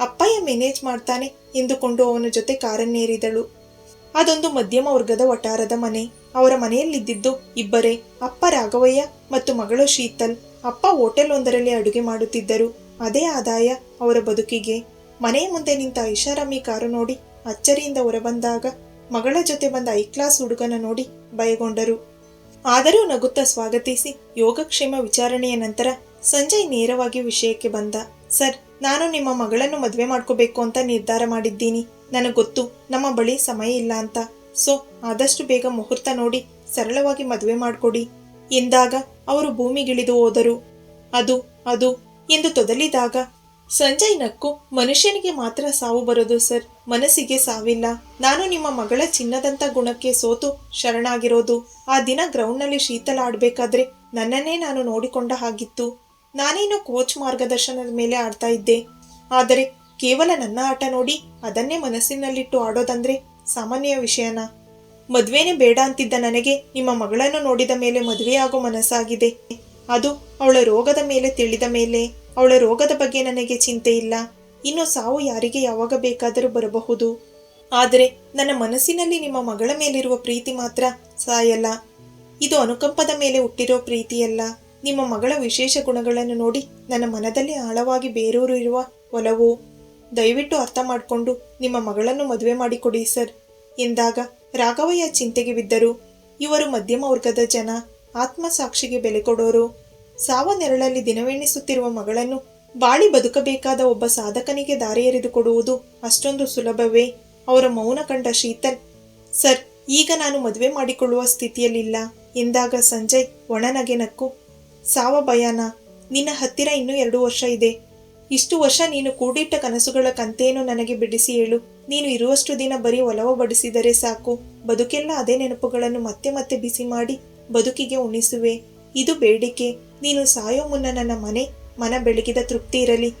ಅಪ್ಪಯ್ಯ ಮ್ಯಾನೇಜ್ ಮಾಡ್ತಾನೆ ಎಂದುಕೊಂಡು ಅವನ ಜೊತೆ ಕಾರನ್ನೇರಿದಳು. ಅದೊಂದು ಮಧ್ಯಮ ವರ್ಗದ ವಟಾರದ ಮನೆ. ಅವರ ಮನೆಯಲ್ಲಿದ್ದಿದ್ದು ಇಬ್ಬರೇ, ಅಪ್ಪ ರಾಘವಯ್ಯ ಮತ್ತು ಮಗಳು ಶೀತಲ್. ಅಪ್ಪ ಹೋಟೆಲ್ ಒಂದರಲ್ಲಿ ಅಡುಗೆ ಮಾಡುತ್ತಿದ್ದರು. ಅದೇ ಆದಾಯ ಅವರ ಬದುಕಿಗೆ. ಮನೆಯ ಮುಂದೆ ನಿಂತ ಐಷಾರಾಮಿ ಕಾರು ನೋಡಿ ಅಚ್ಚರಿಯಿಂದ ಹೊರಬಂದಾಗ ಮಗಳ ಜೊತೆ ಬಂದ ಐ ಕ್ಲಾಸ್ ಹುಡುಗನ ನೋಡಿ ಭಯಗೊಂಡರು. ಆದರೂ ನಗುತ್ತಾ ಸ್ವಾಗತಿಸಿ ಯೋಗಕ್ಷೇಮ ವಿಚಾರಣೆಯ ನಂತರ ಸಂಜಯ್ ನೇರವಾಗಿ ವಿಷಯಕ್ಕೆ ಬಂದ. ಸರ್, ನಾನು ನಿಮ್ಮ ಮಗಳನ್ನು ಮದುವೆ ಮಾಡ್ಕೋಬೇಕು ಅಂತ ನಿರ್ಧಾರ ಮಾಡಿದ್ದೀನಿ. ನನಗೆ ಗೊತ್ತು, ನಮ್ಮ ಬಳಿ ಸಮಯ ಇಲ್ಲ ಅಂತ. ಸೊ, ಆದಷ್ಟು ಬೇಗ ಮುಹೂರ್ತ ನೋಡಿ ಸರಳವಾಗಿ ಮದುವೆ ಮಾಡಿಕೊಡಿ. ಎಂದಾಗ ಅವರು ಭೂಮಿಗಿಳಿದು ಹೋದರು. ಅದು ಅದು, ಎಂದು ತೊದಲಿದಾಗ, ಸಂಜಯ್ ನಕ್ಕು, ಮನುಷ್ಯನಿಗೆ ಮಾತ್ರ ಸಾವು ಬರೋದು ಸರ್, ಮನಸ್ಸಿಗೆ ಸಾವಿಲ್ಲ. ನಾನು ನಿಮ್ಮ ಮಗಳ ಚಿನ್ನದಂತ ಗುಣಕ್ಕೆ ಸೋತು ಶರಣಾಗಿರೋದು. ಆ ದಿನ ಗ್ರೌಂಡ್ನಲ್ಲಿ ಶೀತಲ ಆಡ್ಬೇಕಾದ್ರೆ ನನ್ನನ್ನೇ ನಾನು ನೋಡಿಕೊಂಡ ಹಾಗಿತ್ತು. ನಾನೇನು ಕೋಚ್ ಮಾರ್ಗದರ್ಶನದ ಮೇಲೆ ಆಡ್ತಾ ಇದ್ದೆ. ಆದರೆ ಕೇವಲ ನನ್ನ ಆಟ ನೋಡಿ ಅದನ್ನೇ ಮನಸ್ಸಿನಲ್ಲಿಟ್ಟು ಆಡೋದಂದ್ರೆ ಸಾಮಾನ್ಯ ವಿಷಯನ? ಮದುವೆನೇ ಬೇಡ ಅಂತಿದ್ದ ನನಗೆ ನಿಮ್ಮ ಮಗಳನ್ನು ನೋಡಿದ ಮೇಲೆ ಮದುವೆಯಾಗೋ ಮನಸ್ಸಾಗಿದೆ. ಅದು ಅವಳ ರೋಗದ ಮೇಲೆ ತಿಳಿದ ಮೇಲೆ ಅವಳ ರೋಗದ ಬಗ್ಗೆ ನನಗೆ ಚಿಂತೆ ಇಲ್ಲ. ಇನ್ನು ಸಾವು ಯಾರಿಗೆ ಯಾವಾಗ ಬೇಕಾದರೂ ಬರಬಹುದು. ಆದರೆ ನನ್ನ ಮನಸ್ಸಿನಲ್ಲಿ ನಿಮ್ಮ ಮಗಳ ಮೇಲಿರುವ ಪ್ರೀತಿ ಮಾತ್ರ ಸಾಯಲ್ಲ. ಇದು ಅನುಕಂಪದ ಮೇಲೆ ಹುಟ್ಟಿರೋ ಪ್ರೀತಿಯಲ್ಲ. ನಿಮ್ಮ ಮಗಳ ವಿಶೇಷ ಗುಣಗಳನ್ನು ನೋಡಿ ನನ್ನ ಮನದಲ್ಲಿ ಆಳವಾಗಿ ಬೇರೂರಿರುವ ಒಲವು. ದಯವಿಟ್ಟು ಅರ್ಥ ಮಾಡಿಕೊಂಡು ನಿಮ್ಮ ಮಗಳನ್ನು ಮದುವೆ ಮಾಡಿಕೊಡಿ ಸರ್. ಎಂದಾಗ ರಾಘವಯ್ಯ ಚಿಂತೆಗೆ ಬಿದ್ದರು. ಇವರು ಮಧ್ಯಮ ವರ್ಗದ ಜನ, ಆತ್ಮಸಾಕ್ಷಿಗೆ ಬೆಲೆ ಕೊಡೋರು. ಸಾವ ನೆರಳಲ್ಲಿ ದಿನವೆಣಿಸುತ್ತಿರುವ ಮಗಳನ್ನು ಬಾಳಿ ಬದುಕಬೇಕಾದ ಒಬ್ಬ ಸಾಧಕನಿಗೆ ದಾರಿ ಎರೆದುಕೊಡುವುದು ಅಷ್ಟೊಂದು ಸುಲಭವೇ? ಅವರ ಮೌನ ಕಂಡ ಶೀತಲ್, ಸರ್, ಈಗ ನಾನು ಮದುವೆ ಮಾಡಿಕೊಳ್ಳುವ ಸ್ಥಿತಿಯಲ್ಲಿಲ್ಲ. ಎಂದಾಗ ಸಂಜಯ್ ಒಣನಗೆ ನಕ್ಕು. ಸಾವ ಭಯಾನ. ನಿನ್ನ ಹತ್ತಿರ ಇನ್ನೂ ಎರಡು ವರ್ಷ ಇದೆ. ಇಷ್ಟು ವರ್ಷ ನೀನು ಕೂಡಿಟ್ಟ ಕನಸುಗಳ ಕಂತೇನು ನನಗೆ ಬಿಡಿಸಿ ಹೇಳು. ನೀನು ಇರುವಷ್ಟು ದಿನ ಬರೀ ಒಲವು ಬಡಿಸಿದರೆ ಸಾಕು. ಬದುಕೆಲ್ಲ ಅದೇ ನೆನಪುಗಳನ್ನು ಮತ್ತೆ ಮತ್ತೆ ಬಿಸಿ ಮಾಡಿ ಬದುಕಿಗೆ ಉಣಿಸುವೆ. ಇದು ಬೇಡಿಕೆ. ನೀನು ಸಾಯೋ ಮುನ್ನ ನನ್ನ ಮನೆ, ಮನ ಬೆಳಗಿದ ತೃಪ್ತಿ ಇರಲಿ.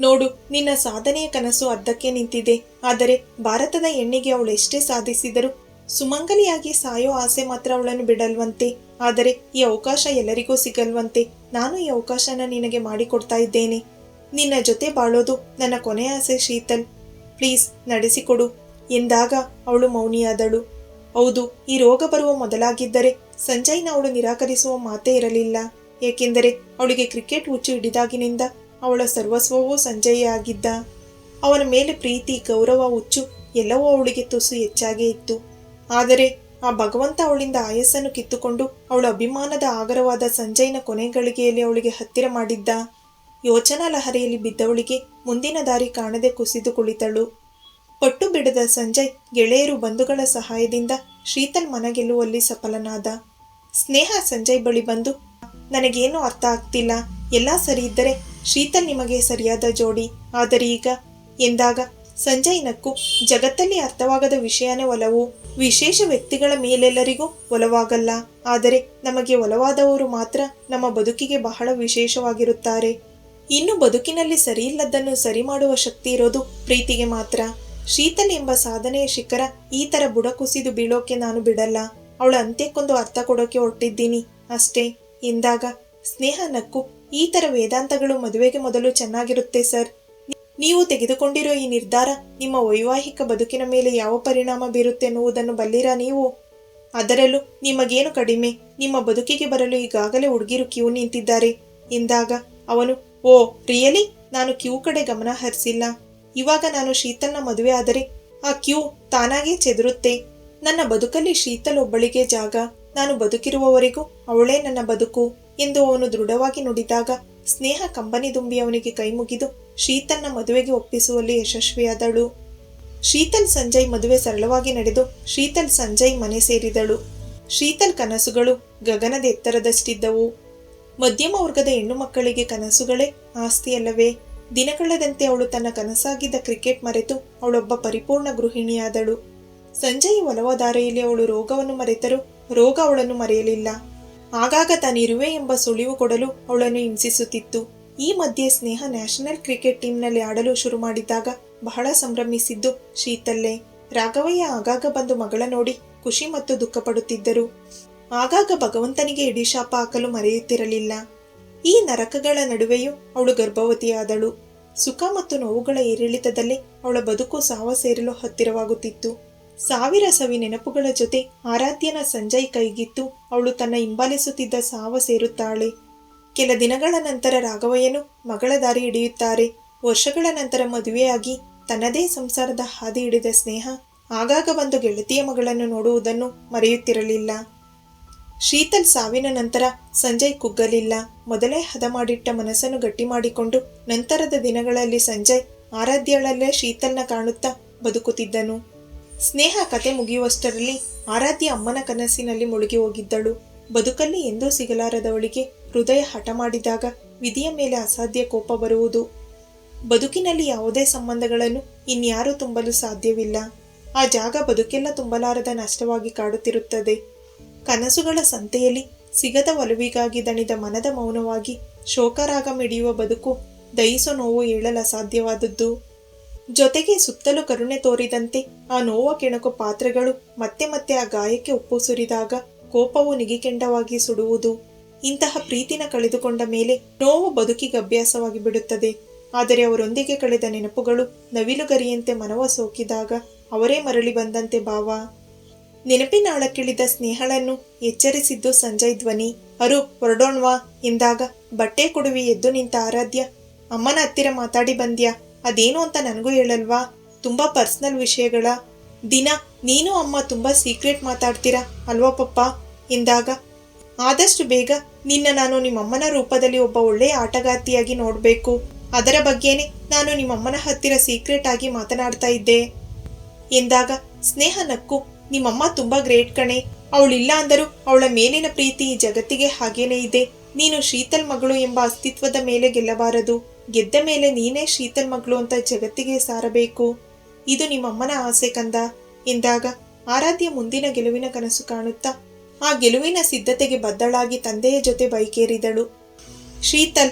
ನೋಡು, ನಿನ್ನ ಸಾಧನೆಯ ಕನಸು ಅರ್ಧಕ್ಕೆ ನಿಂತಿದೆ. ಆದರೆ ಭಾರತದ ಹೆಣ್ಣಿಗೆ ಅವಳು ಎಷ್ಟೇ ಸಾಧಿಸಿದರೂ ಸುಮಂಗಲಿಯಾಗಿ ಸಾಯೋ ಆಸೆ ಮಾತ್ರ ಅವಳನ್ನು ಬಿಡಲ್ವಂತೆ. ಆದರೆ ಈ ಅವಕಾಶ ಎಲ್ಲರಿಗೂ ಸಿಗಲ್ವಂತೆ. ನಾನು ಈ ಅವಕಾಶನ ನಿನಗೆ ಮಾಡಿಕೊಡ್ತಾ ಇದ್ದೇನೆ. ನಿನ್ನ ಜೊತೆ ಬಾಳೋದು ನನ್ನ ಕೊನೆ ಆಸೆ ಶೀತಲ್. ಪ್ಲೀಸ್ ನಡೆಸಿಕೊಡು. ಎಂದಾಗ ಅವಳು ಮೌನಿಯಾದಳು. ಹೌದು, ಈ ರೋಗ ಬರುವ ಮೊದಲಾಗಿದ್ದರೆ ಸಂಜಯ್ನ ಅವಳು ನಿರಾಕರಿಸುವ ಮಾತೇ ಇರಲಿಲ್ಲ. ಏಕೆಂದರೆ ಅವಳಿಗೆ ಕ್ರಿಕೆಟ್ ಹುಚ್ಚು ಹಿಡಿದಾಗಿನಿಂದ ಅವಳ ಸರ್ವಸ್ವವೂ ಸಂಜಯ ಆಗಿದ್ದ. ಅವನ ಮೇಲೆ ಪ್ರೀತಿ, ಗೌರವ, ಹುಚ್ಚು ಎಲ್ಲವೂ ಅವಳಿಗೆ ತುಸು ಹೆಚ್ಚಾಗೇ ಇತ್ತು. ಆದರೆ ಆ ಭಗವಂತ ಅವಳಿಂದ ಆಯಸ್ಸನ್ನು ಕಿತ್ತುಕೊಂಡು ಅವಳ ಅಭಿಮಾನದ ಆಗರವಾದ ಸಂಜಯ್ನ ಕೊನೆಗಳಿಗೆಯಲ್ಲಿ ಅವಳಿಗೆ ಹತ್ತಿರ ಮಾಡಿದ್ದ. ಯೋಚನಾ ಲಹರಿಯಲ್ಲಿ ಬಿದ್ದವಳಿಗೆ ಮುಂದಿನ ದಾರಿ ಕಾಣದೆ ಕುಸಿದು ಕುಳಿತಳು. ಪಟ್ಟು ಬಿಡದ ಸಂಜಯ್ ಗೆಳೆಯರು ಬಂಧುಗಳ ಸಹಾಯದಿಂದ ಶೀತಲ್ ಮನಗೆಲ್ಲುವಲ್ಲಿ ಸಫಲನಾದ. ಸ್ನೇಹ ಸಂಜಯ್ ಬಳಿ ಬಂದು, ನನಗೇನು ಅರ್ಥ ಆಗ್ತಿಲ್ಲ. ಎಲ್ಲ ಸರಿ ಇದ್ದರೆ ಶೀತಲ್ ನಿಮಗೆ ಸರಿಯಾದ ಜೋಡಿ. ಆದರೆ ಈಗ? ಎಂದಾಗ, ಸಂಜಯ್ ನಕ್ಕು ಜಗತ್ತಲ್ಲಿ ಅರ್ಥವಾಗದ ವಿಷಯನೇ ಒಲವು. ವಿಶೇಷ ವ್ಯಕ್ತಿಗಳ ಮೇಲೆಲ್ಲರಿಗೂ ಒಲವಾಗಲ್ಲ. ಆದರೆ ನಮಗೆ ಒಲವಾದವರು ಮಾತ್ರ ನಮ್ಮ ಬದುಕಿಗೆ ಬಹಳ ವಿಶೇಷವಾಗಿರುತ್ತಾರೆ. ಇನ್ನು ಬದುಕಿನಲ್ಲಿ ಸರಿಯಿಲ್ಲದನ್ನು ಸರಿ ಮಾಡುವ ಶಕ್ತಿ ಇರೋದು ಪ್ರೀತಿಗೆ ಮಾತ್ರ. ಶೀತಲ್ ಎಂಬ ಸಾಧನೆಯ ಶಿಖರ ಈ ತರ ಬುಡ ಕುಸಿದು ಬೀಳೋಕೆ ನಾನು ಬಿಡಲ್ಲ. ಅವಳ ಅಂತ್ಯಕ್ಕೊಂದು ಅರ್ಥ ಕೊಡೋಕೆ ಹೊರಟಿದ್ದೀನಿ. ಅಷ್ಟೇ. ಎಂದಾಗ ಸ್ನೇಹ ನಕ್ಕು, ಈ ತರ ವೇದಾಂತಗಳು ಮದುವೆಗೆ ಮೊದಲು ಚೆನ್ನಾಗಿರುತ್ತೆ ಸರ್. ನೀವು ತೆಗೆದುಕೊಂಡಿರೋ ಈ ನಿರ್ಧಾರ ನಿಮ್ಮ ವೈವಾಹಿಕ ಬದುಕಿನ ಮೇಲೆ ಯಾವ ಪರಿಣಾಮ ಬೀರುತ್ತೆ ಎನ್ನುವುದನ್ನು ಬಲ್ಲಿರಾ ನೀವು? ಅದರಲ್ಲೂ ನಿಮಗೇನು ಕಡಿಮೆ, ನಿಮ್ಮ ಬದುಕಿಗೆ ಬರಲು ಈಗಾಗಲೇ ಹುಡುಗಿರು ಕ್ಯೂ ನಿಂತಿದ್ದಾರೆ. ಎಂದಾಗ ಅವನು, ಓ ರಿಯಲಿ ನಾನು ಕ್ಯೂ ಕಡೆ ಗಮನ ಹರಿಸಿಲ್ಲ. ಇವಾಗ ನಾನು ಶೀತಲ್ನ ಮದುವೆ ಆದರೆ ಆ ಕ್ಯೂ ತಾನಾಗೇ ಚೆದರುತ್ತೆ. ನನ್ನ ಬದುಕಲ್ಲಿ ಶೀತಲ್ ಒಬ್ಬಳಿಗೆ ಜಾಗ. ನಾನು ಬದುಕಿರುವವರೆಗೂ ಅವಳೇ ನನ್ನ ಬದುಕು, ಎಂದು ಅವನು ದೃಢವಾಗಿ ನುಡಿದಾಗ ಸ್ನೇಹ ಕಂಬನಿ ದುಂಬಿ ಅವನಿಗೆ ಕೈ ಮುಗಿದು ಶೀತಲ್ನ ಮದುವೆಗೆ ಒಪ್ಪಿಸುವಲ್ಲಿ ಯಶಸ್ವಿಯಾದಳು. ಶೀತಲ್ ಸಂಜಯ್ ಮದುವೆ ಸರಳವಾಗಿ ನಡೆದು ಶೀತಲ್ ಸಂಜಯ್ ಮನೆ ಸೇರಿದಳು. ಶೀತಲ್ ಕನಸುಗಳು ಗಗನದ ಎತ್ತರದಷ್ಟಿದ್ದವು. ಮಧ್ಯಮ ವರ್ಗದ ಹೆಣ್ಣು ಮಕ್ಕಳಿಗೆ ಕನಸುಗಳೇ ಆಸ್ತಿಯಲ್ಲವೇ ದಿನಕಳೆದಂತೆ ಅವಳು ತನ್ನ ಕನಸಾಗಿದ್ದ ಕ್ರಿಕೆಟ್ ಮರೆತು ಅವಳೊಬ್ಬ ಪರಿಪೂರ್ಣ ಗೃಹಿಣಿಯಾದಳು. ಸಂಜೆಯ ಒಲವ ದಾರೆಯಲ್ಲಿ ಅವಳು ರೋಗವನ್ನು ಮರೆತರೂ ರೋಗ ಅವಳನ್ನು ಮರೆಯಲಿಲ್ಲ. ಆಗಾಗ ತಾನಿರುವೆ ಎಂಬ ಸುಳಿವು ಕೊಡಲು ಅವಳನ್ನು ಹಿಂಸಿಸುತ್ತಿತ್ತು. ಈ ಮಧ್ಯೆ ಸ್ನೇಹ ನ್ಯಾಷನಲ್ ಕ್ರಿಕೆಟ್ ಟೀಮ್ನಲ್ಲಿ ಆಡಲು ಶುರು ಮಾಡಿದಾಗ ಬಹಳ ಸಂಭ್ರಮಿಸಿದ್ದು ಶೀತಲ್ಲೇ. ರಾಘವಯ್ಯ ಆಗಾಗ ಬಂದು ಮಗಳ ನೋಡಿ ಖುಷಿ ಮತ್ತು ದುಃಖ ಪಡುತ್ತಿದ್ದರು ಆಗಾಗ ಭಗವಂತನಿಗೆ ಇಡಿಶಾಪ ಹಾಕಲು ಮರೆಯುತ್ತಿರಲಿಲ್ಲ. ಈ ನರಕಗಳ ನಡುವೆಯೂ ಅವಳು ಗರ್ಭವತಿಯಾದಳು. ಸುಖ ಮತ್ತು ನೋವುಗಳ ಏರಿಳಿತದಲ್ಲಿ ಅವಳ ಬದುಕು ಸಾವ ಸೇರಲು ಹತ್ತಿರವಾಗುತ್ತಿತ್ತು. ಸಾವಿರ ಸವಿ ನೆನಪುಗಳ ಜೊತೆ ಆರಾಧ್ಯನ ಸಂಜಯ್ ಕೈಗಿತ್ತು ಅವಳು ತನ್ನ ಹಿಂಬಾಲಿಸುತ್ತಿದ್ದ ಸಾವ ಸೇರುತ್ತಾಳೆ. ಕೆಲ ದಿನಗಳ ನಂತರ ರಾಘವಯ್ಯನು ಮಗಳ ದಾರಿ ಹಿಡಿಯುತ್ತಾರೆ. ವರ್ಷಗಳ ನಂತರ ಮದುವೆಯಾಗಿ ತನ್ನದೇ ಸಂಸಾರದ ಹಾದಿ ಹಿಡಿದ ಸ್ನೇಹ, ಆಗಾಗ ಬಂದು ಗೆಳತಿಯ ಮಗಳನ್ನು ನೋಡುವುದನ್ನು ಮರೆಯುತ್ತಿರಲಿಲ್ಲ. ಶೀತಲ್ ಸಾವಿನ ನಂತರ ಸಂಜಯ್ ಕುಗ್ಗಲಿಲ್ಲ. ಮೊದಲೇ ಹದ ಮಾಡಿಟ್ಟ ಮನಸ್ಸನ್ನು ಗಟ್ಟಿ ಮಾಡಿಕೊಂಡು ನಂತರದ ದಿನಗಳಲ್ಲಿ ಸಂಜಯ್ ಆರಾಧ್ಯಳಲ್ಲೇ ಶೀತಲ್ನ ಕಾಣುತ್ತಾ ಬದುಕುತ್ತಿದ್ದನು. ಸ್ನೇಹ ಕತೆ ಮುಗಿಯುವಷ್ಟರಲ್ಲಿ ಆರಾಧ್ಯ ಅಮ್ಮನ ಕನಸಿನಲ್ಲಿ ಮುಳುಗಿ ಹೋಗಿದ್ದಳು. ಬದುಕಲ್ಲಿ ಎಂದೂ ಸಿಗಲಾರದವಳಿಗೆ ಹೃದಯ ಹಠ ಮಾಡಿದಾಗ ವಿಧಿಯ ಮೇಲೆ ಅಸಾಧ್ಯ ಕೋಪ ಬರುವುದು. ಬದುಕಿನಲ್ಲಿ ಯಾವುದೇ ಸಂಬಂಧಗಳನ್ನು ಇನ್ಯಾರೂ ತುಂಬಲು ಸಾಧ್ಯವಿಲ್ಲ. ಆ ಜಾಗ ಬದುಕೆಲ್ಲ ತುಂಬಲಾರದ ನಷ್ಟವಾಗಿ ಕಾಡುತ್ತಿರುತ್ತದೆ. ಕನಸುಗಳ ಸಂತೆಯಲ್ಲಿ ಸಿಗದ ಒಲವಿಗಾಗಿ ದಣಿದ ಮನದ ಮೌನವಾಗಿ ಶೋಕರಾಗ ಮಿಡಿಯುವ ಬದುಕು ದಯಿಸೋ ನೋವು ಹೇಳಲು ಅಸಾಧ್ಯವಾದದ್ದು ಜೊತೆಗೆ ಸುತ್ತಲೂ ಕರುಣೆ ತೋರಿದಂತೆ ಆ ನೋವ ಕೆಣಕು ಪಾತ್ರಗಳು ಮತ್ತೆ ಮತ್ತೆ ಆ ಗಾಯಕ್ಕೆ ಉಪ್ಪು ಸುರಿದಾಗ ಕೋಪವು ನಿಗಿಕೆಂಡವಾಗಿ ಸುಡುವುದು. ಇಂತಹ ಪ್ರೀತಿನ ಕಳೆದುಕೊಂಡ ಮೇಲೆ ನೋವು ಬದುಕಿಗೆ ಅಭ್ಯಾಸವಾಗಿ ಬಿಡುತ್ತದೆ. ಆದರೆ ಅವರೊಂದಿಗೆ ಕಳೆದ ನೆನಪುಗಳು ನವಿಲುಗರಿಯಂತೆ ಮನವ ಸೋಕಿದಾಗ ಅವರೇ ಮರಳಿ ಬಂದಂತೆ ಭಾವ. ನೆನಪಿನ ಆಳಕ್ಕಿಳಿದ ಸ್ನೇಹಳನ್ನು ಎಚ್ಚರಿಸಿದ್ದು ಸಂಜಯ್ ಧ್ವನಿ. ಅರು, ಹೊರಡೋಣ್ವಾ? ಎಂದಾಗ ಬಟ್ಟೆ ಕೊಡುವಿ, ಎದ್ದು ನಿಂತ ಆರಾಧ್ಯ. ಅಮ್ಮನ ಹತ್ತಿರ ಮಾತಾಡಿ ಬಂದ್ಯಾ? ಅದೇನು ಅಂತ ನನಗೂ ಹೇಳಲ್ವಾ? ತುಂಬಾ ಪರ್ಸನಲ್ ವಿಷಯಗಳ. ದಿನ, ನೀನು ಅಮ್ಮ ತುಂಬಾ ಸೀಕ್ರೆಟ್ ಮಾತಾಡ್ತೀರಾ? ಅಲ್ವಾ ಪಪ್ಪ? ಎಂದಾಗ ಆದಷ್ಟು ಬೇಗ ನಿನ್ನ ನಾನು ನಿಮ್ಮಮ್ಮನ ರೂಪದಲ್ಲಿ ಒಬ್ಬ ಒಳ್ಳೆಯ ಆಟಗಾರ್ತಿಯಾಗಿ ನೋಡಬೇಕು. ಅದರ ಬಗ್ಗೆನೇ ನಾನು ನಿಮ್ಮಮ್ಮನ ಹತ್ತಿರ ಸೀಕ್ರೆಟ್ ಆಗಿ ಮಾತನಾಡ್ತಾ ಇದ್ದೆ. ಎಂದಾಗ ಸ್ನೇಹ ನಕ್ಕು ನಿಮ್ಮಮ್ಮ ತುಂಬಾ ಗ್ರೇಟ್ ಕಣೆ. ಅವಳಿಲ್ಲ ಅಂದರೂ ಅವಳ ಮೇಲಿನ ಪ್ರೀತಿ ಜಗತ್ತಿಗೆ ಹಾಗೇನೇ ಇದೆ. ನೀನು ಶೀತಲ್ ಮಗಳು ಎಂಬ ಅಸ್ತಿತ್ವದ ಮೇಲೆ ಗೆಲ್ಲಬಾರದು. ಗೆದ್ದ ಮೇಲೆ ನೀನೇ ಶೀತಲ್ ಮಗಳು ಅಂತ ಜಗತ್ತಿಗೆ ಸಾರಬೇಕು. ಇದು ನಿಮ್ಮಮ್ಮನ ಆಸೆ ಕಂದ. ಎಂದಾಗ ಆರಾಧ್ಯ ಮುಂದಿನ ಗೆಲುವಿನ ಕನಸು ಕಾಣುತ್ತಾ, ಆ ಗೆಲುವಿನ ಸಿದ್ಧತೆಗೆ ಬದ್ದಳಾಗಿ ತಂದೆಯ ಜೊತೆ ಬೈಕೇರಿದಳು. ಶೀತಲ್,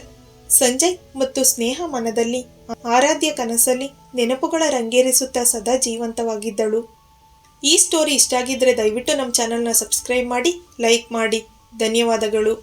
ಸಂಜಯ್ ಮತ್ತು ಸ್ನೇಹ ಮನದಲ್ಲಿ, ಆರಾಧ್ಯ ಕನಸಲ್ಲಿ ನೆನಪುಗಳ ರಂಗೇರಿಸುತ್ತಾ ಸದಾ ಜೀವಂತವಾಗಿದ್ದಳು. ಈ ಸ್ಟೋರಿ ಇಷ್ಟ ಆಗಿದ್ದರೆ ದಯವಿಟ್ಟು ನಮ್ಮ ಚಾನಲ್ನ ಸಬ್ಸ್ಕ್ರೈಬ್ ಮಾಡಿ ಲೈಕ್ ಮಾಡಿ. ಧನ್ಯವಾದಗಳು.